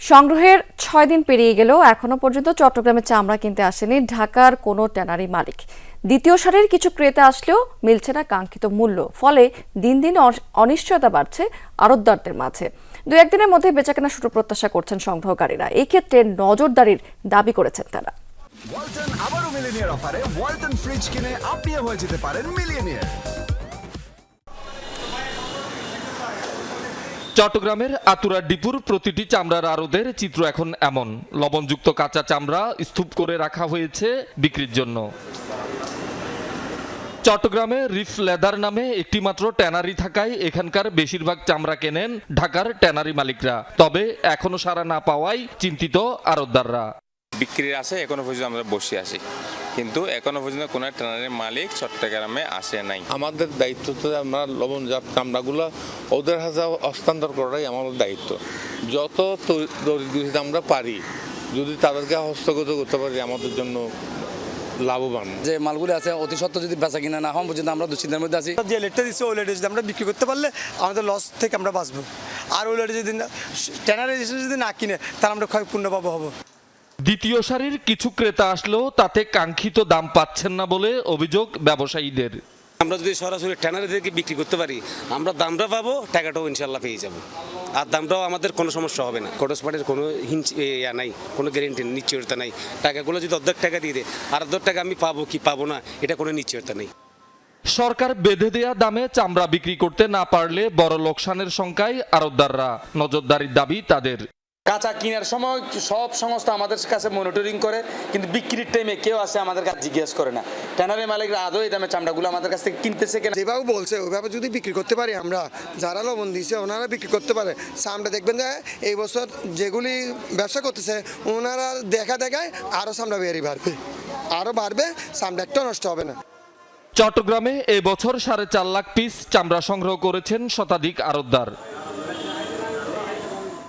সংগ্রহের ছয় দিন পেরিয়ে গেলেও এখনও পর্যন্ত চট্টগ্রামে চামড়া কিনতে আসেনি ঢাকার কোনো ট্যানারি মালিক। দ্বিতীয় সারির কিছু ক্রেতা আসলেও মিলছে না কাঙ্ক্ষিত মূল্য, ফলে দিন দিন অনিশ্চয়তা বাড়ছে আড়তদারদের মাঝে। দু, একদিনের মধ্যে বেচাকেনা শুরু প্রত্যাশা করছেন সংগ্রহকারীরা। এই ক্ষেত্রে নজরদারির দাবি করেছেন তারা। ওয়ালটন আবারও অফারে, ওয়ালটন ফ্রিজ কিনে আপনিও হয়ে যেতে পারেন চট্টগ্রামের আতুরা ডিপুর প্রতিটি চামড়ার আড়তের চিত্র এখন এমন। লবণযুক্ত কাঁচা চামড়া স্তূপ করে রাখা হয়েছে বিক্রির জন্য। চট্টগ্রামে রিফ লেদার নামে একটি মাত্র ট্যানারি থাকায় এখানকার বেশিরভাগ চামড়া কেনেন ঢাকার ট্যানারি মালিকরা। তবে এখনও সারা না পাওয়ায় চিন্তিত আড়তদাররা। বিক্রির আছে, এখনও পর্যন্ত আমরা বসে আছি। কিন্তু এখনও পর্যন্ত কোনো ট্রেনারের মালিক চট্টগ্রামে আসে নাই। আমাদের দায়িত্ব তো আমরা লবণজাত চামড়াগুলো ওদের হাতে হস্তান্তর করাটাই আমাদের দায়িত্ব। যত তৈ- দরিদ্র আমরা পারি যদি তাদেরকে হস্তগত করতে পারি আমাদের জন্য লাভবান। যে মালগুলি আছে অতি সত্ত্বর যদি বেচা কিনা না হন পর্যন্ত আমরা দুশ্চিন্তার মধ্যে আছি। যে লেটটা দিচ্ছে ওই লেটে যদি আমরা বিক্রি করতে পারলে আমাদের লস থেকে আমরা বাঁচবো। আর ওই লেটে যদি ট্যানারে যদি না কিনে তাহলে আমরা ক্ষয় পূর্ণ পাবো হব। দ্বিতীয় সারির কিছু ক্রেতা আসলেও তাতে কাঙ্ক্ষিত দাম পাচ্ছেন না বলে অভিযোগ ব্যবসায়ীদের। আমরা যদি সরাসরি ট্যানারি থেকে বিক্রি করতে পারি আমরা দামটা পাবো টাকাটাও ইনশাল্লাহ পেয়ে যাব। আর দামটাও আমাদের কোনো সমস্যা হবে না। কোটোস পার্টির কোনো হিঞ্চ ইয়া নাই কোনো গ্যারেন্টি নিশ্চয়তা নাই। টাকাগুলো যদি অর্ধেক টাকা দিয়ে দেয় আর অর্ধেক টাকা আমি পাবো কি পাবো না এটা কোনো নিশ্চয়তা নেই। সরকার বেঁধে দেয়া দামে চামড়া বিক্রি করতে না পারলে বড় লোকসানের সংখ্যায় আরতদাররা নজরদারির দাবি তাদের। কাঁচা কেনার সময় সব সংস্থা আমাদের কাছে মনিটরিং করে কিন্তু বিক্রির টাইমে কেউ আসে আমাদের কাছে জিজ্ঞেস করে না। ট্যানারি মালিকরা আদৌ এই দামে চামড়াগুলো আমাদের কাছ থেকে কিনতেছে কেন? যেভাবে বলছে ওইভাবে যদি বিক্রি করতে পারি আমরা যারা লবণ দিয়েছে ওনারা বিক্রি করতে পারে। সামনে দেখবেন যে এই বছর যেগুলি ব্যবসা করতেছে ওনারা দেখা দেখায় আরও সামনে বেরিয়ে বাড়বে। আরও বাড়বে সামনে একটা নষ্ট হবে না। চট্টগ্রামে এবছর সাড়ে চার লাখ পিস চামড়া সংগ্রহ করেছেন শতাধিক আরতদার